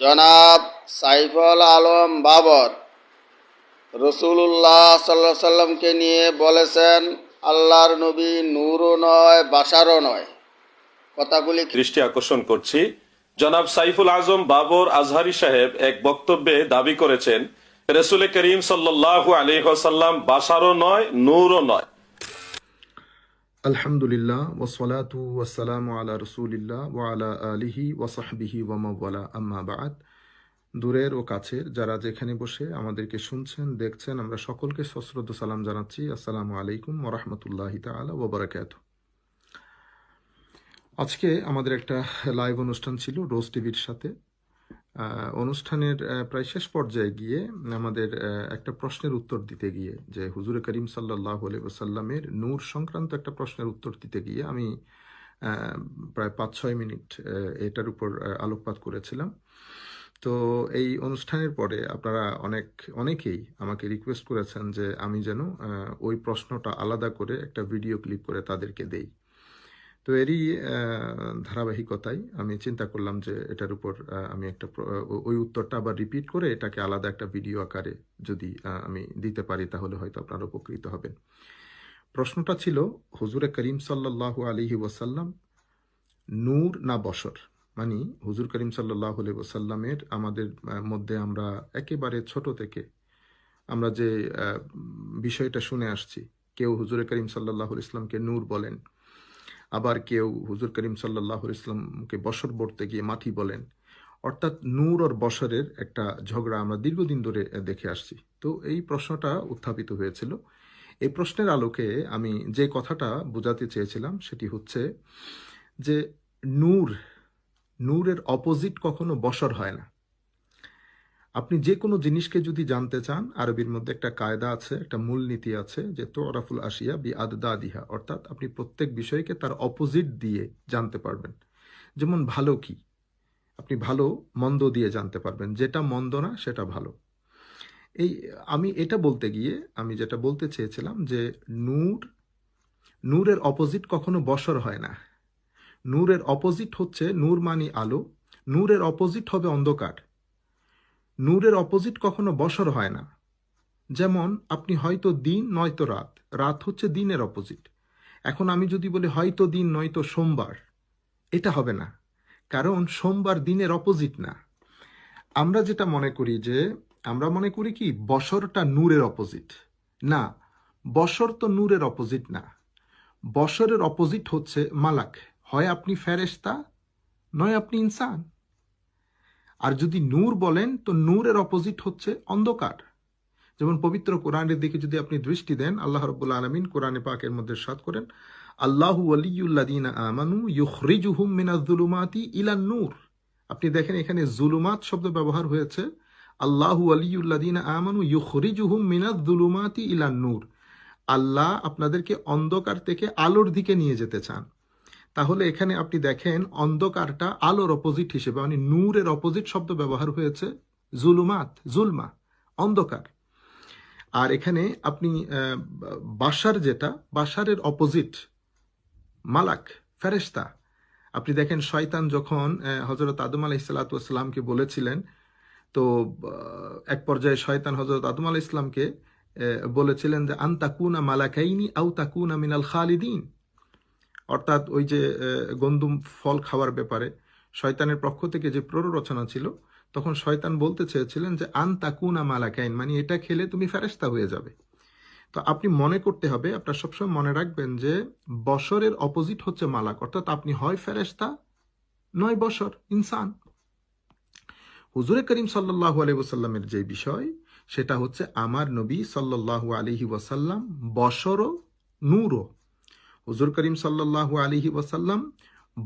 জনাব সাইফুল আলম বাবর রসুল্লাহ সাল্লাহ সাল্লামকে নিয়ে বলেছেন, আল্লাহর নবী নূরও নয় বাসারও নয়। কথাগুলি দৃষ্টি আকর্ষণ করছি। জনাব সাইফুল আজম বাবর আজহারি সাহেব এক বক্তব্যে দাবি করেছেন, রসুল করিম সাল্লাহ আলহাসাল্লাম বাসারও নয়, নূরও নয়। আলহামদুলিল্লাহ ওসলাতু ওয়াসালামু আলা রসুলিল্লাহ আলা আলিহি ওয়াসাহবিহি ওয়ামাওয়ালা আম্মা বাদ। দূরের ও কাছের যারা যেখানে বসে আমাদেরকে শুনছেন, দেখছেন, আমরা সকলকে সশ্রদ্ধ সালাম জানাচ্ছি। আসসালামু আলাইকুম ওরহমতুল্লাহ তালা ওবরাকাত আজকে আমাদের একটা লাইভ অনুষ্ঠান ছিল রোজ টিভির সাথে। অনুষ্ঠানের প্রায় শেষ পর্যায়ে গিয়ে আমাদের একটা প্রশ্নের উত্তর দিতে গিয়ে, যে হুজুর করিম সাল্লাহ সাল্লামের নূর সংক্রান্ত একটা প্রশ্নের উত্তর দিতে গিয়ে আমি প্রায় পাঁচ ছয় মিনিট এটার উপর আলোকপাত করেছিলাম। তো এই অনুষ্ঠানের পরে আপনারা অনেক, অনেকেই আমাকে রিকোয়েস্ট করেছেন যে আমি যেন ওই প্রশ্নটা আলাদা করে একটা ভিডিও ক্লিপ করে তাদেরকে দেই। তো এরই ধারাবাহিকতায় আমি চিন্তা করলাম যে এটার উপর আমি একটা ওই উত্তরটা আবার রিপিট করে এটাকে আলাদা একটা ভিডিও আকারে যদি আমি দিতে পারি তাহলে হয়তো আপনারা উপকৃত হবেন। প্রশ্নটা ছিল, হুজুরে করিম সাল্লাহ আলিহি ওয়াসাল্লাম নূর না বসর? মানে হুজুর করিম সাল্লাহ আলি ওসাল্লামের আমাদের মধ্যে আমরা একেবারে ছোট থেকে আমরা যে বিষয়টা শুনে আসছি, কেউ হুজুরে করিম সাল্লাহ ইসলামকে নূর বলেন। আবার কেউ হুজুর করিম সাল্লাহ ইসলামকে বসর বলতে গিয়ে মাটি বলেন, অর্থাৎ নূর আর বসরের একটা ঝগড়া আমরা দীর্ঘদিন ধরে দেখে আসছি। তো এই প্রশ্নটা উত্থাপিত হয়েছিল। এই প্রশ্নের আলোকে আমি যে কথাটা বোঝাতে চেয়েছিলাম সেটি হচ্ছে যে নূর, নূরের অপোজিট কখনো বসর হয় না। আপনি যে কোনো জিনিসকে যদি জানতে চান, আরবির মধ্যে একটা কায়দা আছে, একটা মূলনীতি আছে যে তোরাফুল আসিয়া বি আদদা দিহা অর্থাৎ আপনি প্রত্যেক বিষয়কে তার অপোজিট দিয়ে জানতে পারবেন। যেমন ভালো কি? আপনি ভালো মন্দ দিয়ে জানতে পারবেন। যেটা মন্দ না, সেটা ভালো। এই আমি এটা বলতে গিয়ে, আমি যেটা বলতে চেয়েছিলাম যে নূর, নূরের অপোজিট কখনো বসর হয় না। নূরের অপোজিট হচ্ছে নূর মানি আলো, নূরের অপোজিট হবে অন্ধকার। নূরের অপোজিট কখনো বসর হয় না। যেমন, আপনি হয়তো দিন, নয়তো রাত। রাত হচ্ছে দিনের অপোজিট। এখন আমি যদি বলি হয়তো দিন, নয়তো সোমবার, এটা হবে না। কারণ সোমবার দিনের অপোজিট না। আমরা যেটা মনে করি যে, আমরা মনে করি কি, বসরটা নূরের অপোজিট। না, বসর তো নূরের অপোজিট না। বসরের অপোজিট হচ্ছে মালাক। হয় আপনি ফেরেশতা, নয় আপনি ইনসান। আর যদি নূর বলেন, তো নূরের অপোজিট হচ্ছে অন্ধকার। যেমন পবিত্র কোরআনের দিকে যদি আপনি দৃষ্টি দেন, আল্লাহ রব্বুল আলমিন কোরআনে পাকের মধ্যে সাত করেন, আল্লাহ ওয়ালিউল্লাদিনা আমানু ইলান নূর। আপনি দেখেন এখানে জুলুমাত শব্দ ব্যবহার হয়েছে, আল্লাহ ওয়ালিউল্লাদিনা আমানু ইউখরিজুহুম মিনাজ-জুলুমাতি ইলান নূর। আল্লাহ আপনাদেরকে অন্ধকার থেকে আলোর দিকে নিয়ে যেতে চান। তাহলে এখানে আপনি দেখেন অন্ধকারটা আলোর অপোজিট হিসেবে মানে নূরের অপোজিট শব্দ ব্যবহার হয়েছে, জুলুমাত, জুলমা, অন্ধকার। আর এখানে আপনি বাসার যেটা, বাসারের অপোজিট মালাক, ফেরেশতা। আপনি দেখেন শয়তান যখন হজরত আদম আলাহ ইসালাতামকে বলেছিলেন, তো এক পর্যায়ে শয়তান হজরত আদম আলাহ ইসলামকে বলেছিলেন যে, আন তাকুনা মালাকাইনি আউ তাকুনা মিনাল খালিদিন। অর্থাৎ ওই যে আহ, গন্ধুম ফল খাওয়ার ব্যাপারে শয়তানের পক্ষ থেকে যে প্ররোচনা ছিল তখন শয়তান বলতে চেয়েছিলেন যে আন তাকুনা মালাকাইন মানে এটা খেলে তুমি ফেরেস্তা হয়ে যাবে। তো আপনি মনে করতে হবে আপনার সবসময় মনে রাখবেন যে বসরের অপোজিট হচ্ছে মালাক অর্থাৎ আপনি হয় ফেরেস্তা নয় বসর ইনসান। হুজুরে করিম সাল্লাহ আলি যে বিষয় সেটা হচ্ছে আমার নবী সাল্লাহ আলিহি ওয়াসাল্লাম বসরও নূরও হুজুর করিম সাল্লাল্লাহু আলিহি ওয়াসাল্লাম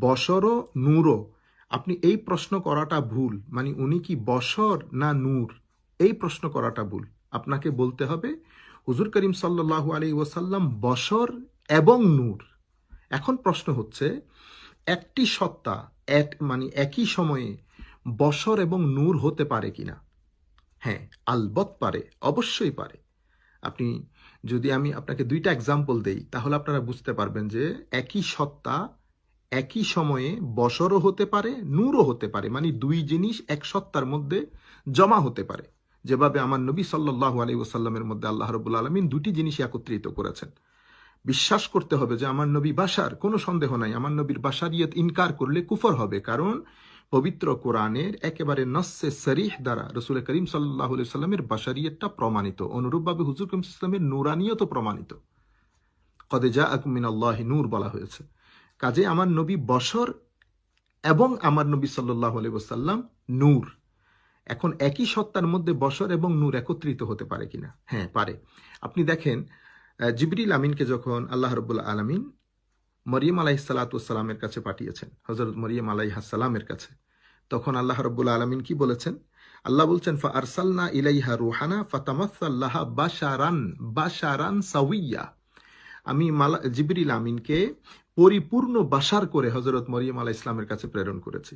বসরও নূরও, আপনি এই প্রশ্ন করাটা ভুল। মানে উনি কি বসর না নূর? এই প্রশ্ন করাটা ভুল। আপনাকে বলতে হবে, হুজুর করিম সাল্লাল্লাহু আলী ওয়াসাল্লাম বসর এবং নূর। এখন প্রশ্ন হচ্ছে, একটি সত্তা এক মানে একই সময়ে বসর এবং নূর হতে পারে কিনা? হ্যাঁ আলবত পারে, অবশ্যই পারে। আপনি যদি আমি আপনাকে দুইটা এক্সাম্পল দেই, তাহলে আপনারা বুঝতে পারবেন যে একই সত্তা একই সময়ে বসরও হতে পারে, নূরও হতে পারে। মানে দুই জিনিস এক সত্তার মধ্যে জমা হতে পারে। যেভাবে আমার নবী সাল্লাহ আলী ওসাল্লামের মধ্যে আল্লাহ রবুল আলমিন দুটি জিনিস একত্রিত করেছেন। বিশ্বাস করতে হবে যে আমার নবী বাসার কোনো সন্দেহ নাই। আমার নবীর বাসারিয়ত ইনকার করলে কুফর হবে। কারণ পবিত্র কোরআনের একেবারে নস্সে শরীহ দ্বারা রসুল করিম সাল্লাহ সাল্লামের বাসারিয়তটা প্রমাণিত। অনুরূপভাবে হুজুর করিম ইসলামের নুরানিয়ত প্রমাণিত। কদে যা আকমিন আল্লাহ নূর বলা হয়েছে। কাজে আমার নবী বসর এবং আমার নবী সাল্লাহ আলাইসাল্লাম নূর। এখন একই সত্তার মধ্যে বসর এবং নূর একত্রিত হতে পারে কিনা? হ্যাঁ পারে। আপনি দেখেন জিবরিল আমিনকে যখন আল্লাহ রবুল্লা আলমিন মরিয়ম আলাহ সালাতামের কাছে পাঠিয়েছেন হজরত মরিয়ম আলাইহাসালামের কাছে। তখন আল্লাহ রব্বুল আলমিন কি বলেছেন? আল্লাহ বলছেন ফা আরসালনা ইলাইহা রুহানা ফাতামাসাল্লাহা বাশারান বাশারান সাউইয়া আমি মালা, জিবরিল আমিনকে পরিপূর্ণ বাসার করে হজরত মরিয়ম আলাহ ইসলামের কাছে প্রেরণ করেছি।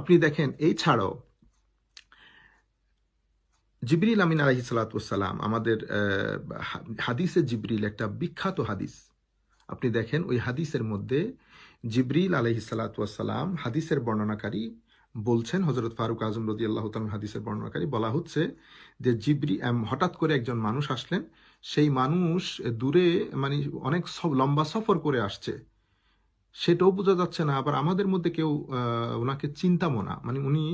আপনি দেখেন এই ছাড়াও জিবরিল আমিন আলহি সালাতাম আমাদের হাদিসে জিবরিল একটা বিখ্যাত হাদিস। আপনি দেখেন ওই হাদিসের মধ্যে জিবরিল আলহি সালাতাম হাদিসের বর্ণনাকারী বলছেন হজরত ফারুক আজম রদি আল্লাহ হাদিসের বর্ণনাকারী বলা হচ্ছে যে জিবরি হঠাৎ করে একজন মানুষ আসলেন, সেই মানুষ দূরে মানে অনেক সব লম্বা সফর করে আসছে। সেটাও বোঝা যাচ্ছে না, আবার আমাদের মধ্যে কেউ ওনাকে চিন্তামো না। মানে উনি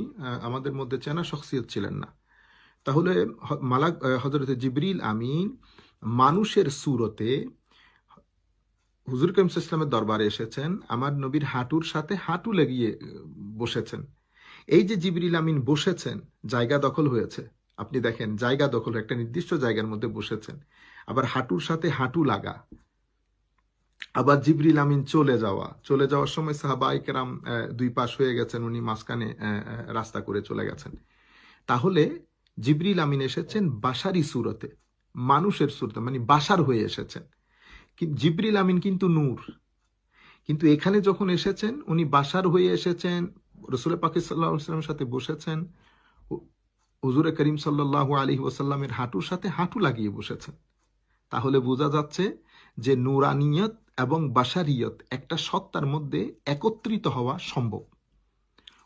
আমাদের মধ্যে চেনা শখসিয়ত ছিলেন না। তাহলে মালাক হজরত জিবরিল আমিন মানুষের সুরতে হুজুর করিম ইসলামের দরবারে এসেছেন আমার নবীর হাঁটুর সাথে হাঁটু লেগিয়ে বসেছেন। এই যে জিবরিল আমিন বসেছেন জায়গা দখল হয়েছে। আপনি দেখেন জায়গা দখল একটা নির্দিষ্ট জায়গার মধ্যে বসেছেন। আবার হাঁটুর সাথে হাঁটু লাগা। আবার জিবরিল আমিন চলে যাওয়া। চলে যাওয়ার সময় সাহাবাই কেরাম আহ, দুই পাশ হয়ে গেছেন উনি মাঝখানে রাস্তা করে চলে গেছেন। তাহলে জিবরিল আমিন এসেছেন বাসারি সুরতে মানুষের সুরতে মানে বাসার হয়ে এসেছেন। জিবরিল আমিন কিন্তু নূর। কিন্তু এখানে যখন এসেছেন, উনি বাসার হয়ে এসেছেন রসুল পাকি সাল্লাহামের সাথে বসেছেন হুজুরে করিম সাল্লাহ আলী ওসাল্লামের হাঁটুর সাথে হাঁটু লাগিয়ে বসেছেন। তাহলে বোঝা যাচ্ছে যে নুরানিয়ত এবং বাসারিয়ত একটা সত্তার মধ্যে একত্রিত হওয়া সম্ভব।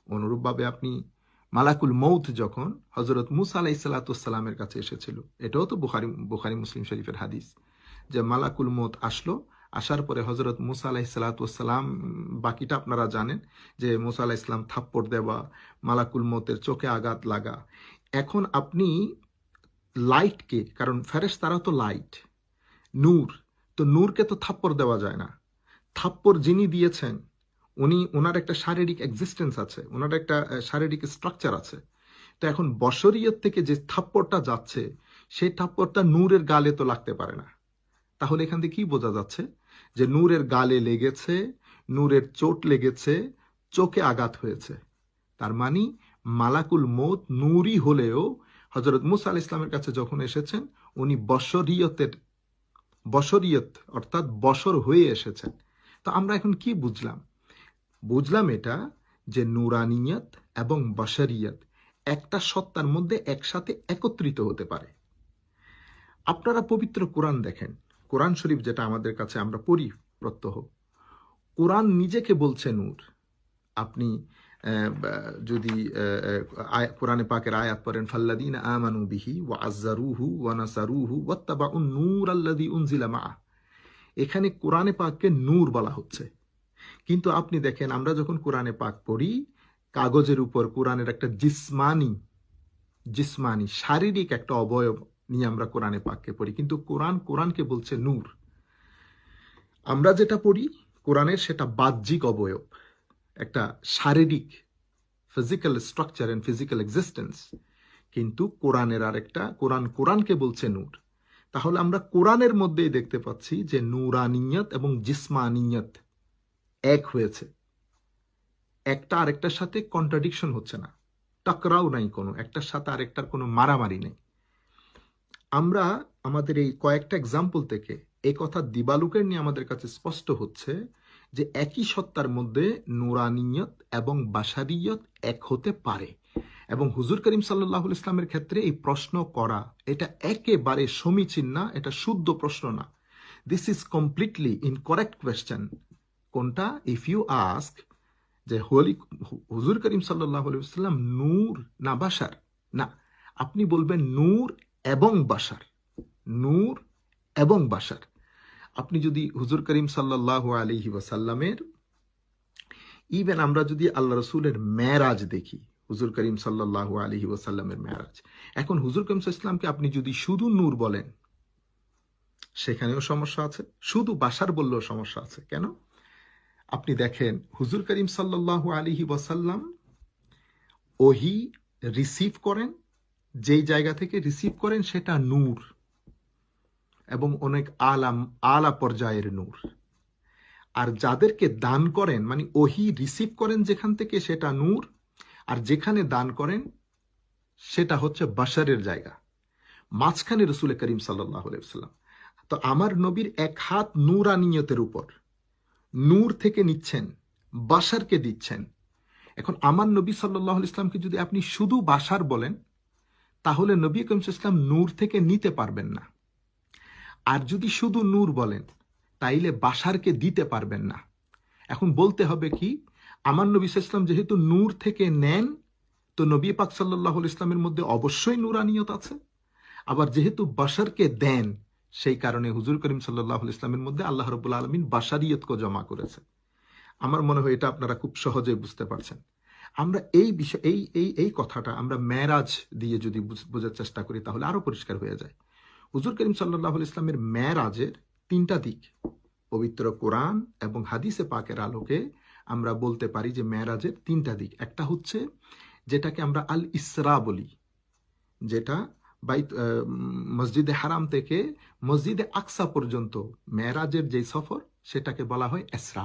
অনুরূপভাবে আপনি মালাকুল মৌত যখন হজরত মুসা আলাহ সাল্লাতামের কাছে এসেছিল, এটাও তো বুখারি বুখারি মুসলিম শরীফের হাদিস। যে মালাকুল মত আসলো, আসার পরে হজরত মুসা আলাহ সাল্লাতাম বাকিটা আপনারা জানেন যে মুসা আলাহ ইসলাম থাপ্পড় দেওয়া, মালাকুল মতের চোখে আঘাত লাগা। এখন আপনি লাইটকে, কারণ ফেরেশ তারা তো লাইট, নূর, তো নূরকে তো থাপ্পড় দেওয়া যায় না। থাপ্পড় যিনি দিয়েছেন, উনি ওনার একটা শারীরিক এক্সিস্টেন্স আছে ওনার একটা শারীরিক স্ট্রাকচার আছে। তো এখন বশরীয়ত থেকে যে থাপ্পড়টা যাচ্ছে, সেই থাপ্পড়টা নূরের গালে তো লাগতে পারে না। তাহলে এখান থেকে কি বোঝা যাচ্ছে? যে নূরের গালে লেগেছে, নূরের চোট লেগেছে, চোখে আঘাত হয়েছে। তার মানে মালাকুল মৌত নূরই হলেও হজরত মুসা আল ইসলামের কাছে যখন এসেছেন, উনি বশরীয়তের, বশরীয়ত অর্থাৎ বশর হয়ে এসেছেন। তো আমরা এখন কি বুঝলাম? বুঝলাম এটা যে নুরানিয়ত এবং বশরিয়ত একটা সত্তার মধ্যে একসাথে একত্রিত হতে পারে। আপনারা পবিত্র কোরআন দেখেন কোরআন শরীফ যেটা আমাদের কাছে আমরা পড়ি প্রত্যহ। কোরআন নিজেকে বলছে নূর। আপনি যদি কোরআনে পাকের আয়াত পড়েন ফাল্লাদিন আমানু বিহি ওয়া আজ্জারুহু ওয়া নাসারুহু ওয়াত্তাবাউন নূর আল্লাযী উনজিলা মা এখানে কোরআনে পাককে নূর বলা হচ্ছে। কিন্তু আপনি দেখেন, আমরা যখন কোরআনে পাক পড়ি, কাগজের উপর কোরআনের একটা জিসমানি জিসমানি, শারীরিক একটা অবয়ব নিয়ে আমরা কোরআনে পাককে পড়ি। কিন্তু কোরআন, কোরআনকে বলছে নূর। আমরা যেটা পড়ি, কোরআনের সেটা বাহ্যিক অবয়ব, একটা শারীরিক physical structure and physical existence কিন্তু কোরআনের আরেকটা, কোরআন কোরআনকে বলছে নূর। তাহলে আমরা কোরআনের মধ্যেই দেখতে পাচ্ছি যে নূরানিয়ত এবং জিসমানিয়ত এক হয়েছে। একটা আরেকটার সাথে কন্ট্রাডিকশন হচ্ছে না। টাকরাও নাই কোনো। একটার সাথে আরেকটার কোনো মারামারি নেই। আমরা আমাদের এই কয়েকটা এক্সাম্পল থেকে এই কথা দিবালুকের নিয়ে আমাদের কাছে স্পষ্ট হচ্ছে যে একই সত্তার মধ্যে নুরানিয়ত এবং বাসারিয়ত এক হতে পারে। এবং হুজুর করিম সাল্লাহ ইসলামের ক্ষেত্রে এই প্রশ্ন করা, এটা একেবারে সমীচীন না, এটা শুদ্ধ প্রশ্ন না। This is completely incorrect question কোনটা? ইফ ইউ আস্ক যে হোলি হুজুর করিম সাল্লাহ ইসলাম নূর না বাসার না। আপনি বলবেন নূর এবং বাসার নূর এবং বাসার আপনি যদি হুজুর করিম সাল্লাহ আলহি ওয়াসাল্লামের ইভেন আমরা যদি আল্লাহ রসুলের মেরাজ দেখি, হুজুর করিম সাল্লাহ আলহি ওয়াসাল্লামের মেরাজ। এখন হুজুর করিম ইসলামকে আপনি যদি শুধু নূর বলেন, সেখানেও সমস্যা আছে। শুধু বাসার বললেও সমস্যা আছে। কেন? আপনি দেখেন, হুজুর করিম সাল্লাহ আলিহি ওয়াসাল্লাম ওহি রিসিভ করেন যেই জায়গা থেকে রিসিভ করেন সেটা নূর এবং অনেক আলাম আলা পর্যায়ের নূর। আর যাদেরকে দান করেন মানে ওহি রিসিভ করেন যেখান থেকে সেটা নূর, আর যেখানে দান করেন সেটা হচ্ছে বাসারের জায়গা। মাঝখানে রসুল করিম সাল্লাম তো আমার নবীর এক হাত নূরানিয়তের উপর। নূর থেকে নিচ্ছেন বাসারকে দিচ্ছেন। এখন আমার নবী সাল্লাহ ইসলামকে যদি আপনি শুধু বাসার বলেন তাহলে নবী করিম ইসলাম নূর থেকে নিতে পারবেন না। আর যদি শুধু নূর বলেন, তাইলে বাসারকে দিতে পারবেন না। এখন বলতে হবে কি, আমার নবী ইসলাম যেহেতু নূর থেকে নেন, তো নবী পাক সাল্লাহ ইসলামের মধ্যে অবশ্যই নূরানিয়ত আছে। আবার যেহেতু বাসারকে দেন, সেই কারণে হুজুর করিম সাল্লাহ ইসলামের মধ্যে আল্লাহ রবুল আলমিন বাসারিয়তকে জমা করেছে। আমার মনে হয় এটা আপনারা খুব সহজে বুঝতে পারছেন। আমরা এই বিষয়, এই এই এই কথাটা আমরা ম্যারাজ দিয়ে যদি বোঝার চেষ্টা করি তাহলে আরও পরিষ্কার হয়ে যায়। হুজুর করিম সাল্লাহ ইসলামের ম্যারাজের তিনটা দিক, পবিত্র কোরআন এবং হাদিসে পাকের আলোকে আমরা বলতে পারি যে ম্যারাজের তিনটা দিক। একটা হচ্ছে যেটাকে আমরা আল ইসরা বলি, যেটা বাইত মসজিদে হারাম থেকে মসজিদে আকসা পর্যন্ত মেয়েরাজের যে সফর সেটাকে বলা হয় এসরা।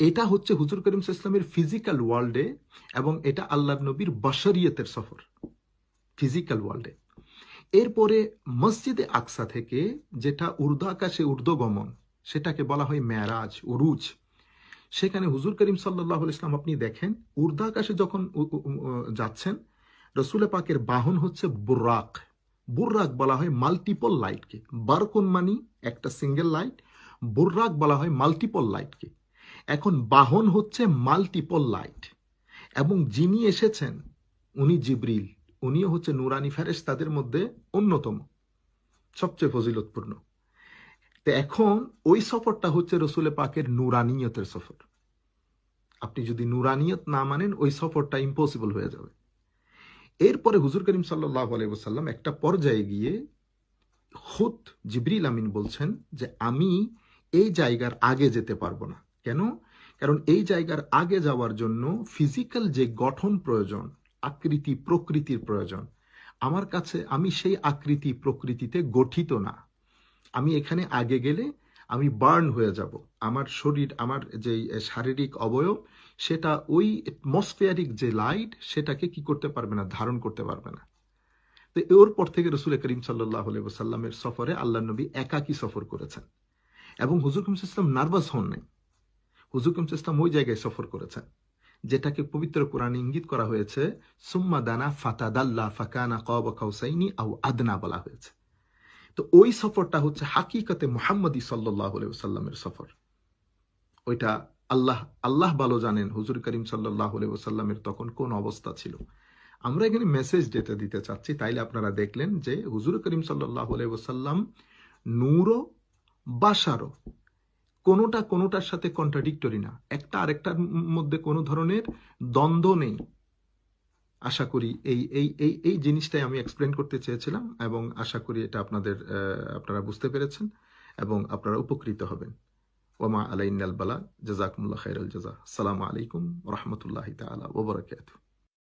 এটা হচ্ছে হুজুর করিম ইসলামের ফিজিক্যাল ওয়ার্ল্ডে এবং এটা আল্লাহ নবীর বশরিয়তের সফর ফিজিক্যাল ওয়ার্ল্ডে এরপরে মসজিদে আকসা থেকে যেটা উর্দু আকাশে ঊর্ধ্বগমন সেটাকে বলা হয় ম্যারাজ, উরুজ। সেখানে হুজুর করিম সাল্লাহ ইসলাম আপনি দেখেন, উর্দু আকাশে যখন যাচ্ছেন, রসুল পাকের বাহন হচ্ছে বুর্রাক। বুর্রাক বলা হয় মাল্টিপল লাইটকে বারকুন মানি একটা সিঙ্গেল লাইট বুর্রাক বলা হয় মাল্টিপল লাইটকে এখন বাহন হচ্ছে মাল্টিপল লাইট এবং যিনি এসেছেন, উনি জিব্রিল, উনিও হচ্ছে নুরানি ফেরেস তাদের মধ্যে অন্যতম, সবচেয়ে ফজিলতপূর্ণ। তো এখন ওই সফরটা হচ্ছে রসুলে পাকের নুরানিয়তের সফর। আপনি যদি নুরানিয়ত না মানেন, ওই সফরটা ইম্পসিবল হয়ে যাবে। এরপরে হুজুর করিম সাল্লাহ আলাইসাল্লাম একটা পর্যায়ে গিয়ে খুদ জিবরিল আমিন বলছেন যে, আমি এই জায়গার আগে যেতে পারব না। কেন? কারণ এই জায়গার আগে যাওয়ার জন্য ফিজিক্যাল যে গঠন প্রয়োজন, আকৃতি প্রকৃতির প্রয়োজন, আমার কাছে আমি সেই আকৃতি প্রকৃতিতে গঠিত না। আমি এখানে আগে গেলে আমি বার্ন হয়ে যাব। আমার শরীর, আমার যে শারীরিক অবয়ব, সেটা ওই অ্যাটমসফিয়ারিক যে লাইট সেটাকে কি করতে পারবে না, ধারণ করতে পারবে না। তো ওর পর থেকে রসুল করিম সাল্লাহ সাল্লামের সফরে আল্লাহ নবী একাকি সফর করেছেন। এবং হুজুর করিম ইসলাম নার্ভাস হন নাই। হুজুর করিম ইসলাম ওই জায়গায় সফর করেছেন, যেটাকে পবিত্র কোরআন ইঙ্গিত করা হয়েছে, সুম্মা দানা ফাতাদাল্লা ফাকানা কব কাউসাইনি আউ আদনা বলা হয়েছে। তো ওই সফরটা হচ্ছে হাকিকতে মোহাম্মদী সাল্লাহ সাল্লামের সফর। ওইটা আল্লাহ আল্লাহ ভালো জানেন, হুজুর করিম সাল্লাহ সাল্লামের তখন কোন অবস্থা ছিল। আমরা এখানে মেসেজ যেটা দিতে চাচ্ছি, তাইলে আপনারা দেখলেন যে হুজুর করিম সাল্লাহ সাল্লাম নূরও বাসারও কোনোটা কোনোটার সাথে কন্ট্রাডিক্টরি না। একটা আরেকটার মধ্যে কোনো ধরনের দ্বন্দ্ব নেই। আশা করি এই এই এই এই জিনিসটাই আমি এক্সপ্লেন করতে চেয়েছিলাম এবং আশা করি এটা আপনাদের আপনারা বুঝতে পেরেছেন এবং আপনারা উপকৃত হবেন। ওমা আলাইনাল বালা, জাজাকুমুল্লাহ খাইরাল জাজা। আসসালামু আলাইকুম রহমতুল্লাহ তালা ওবরাকাতুহ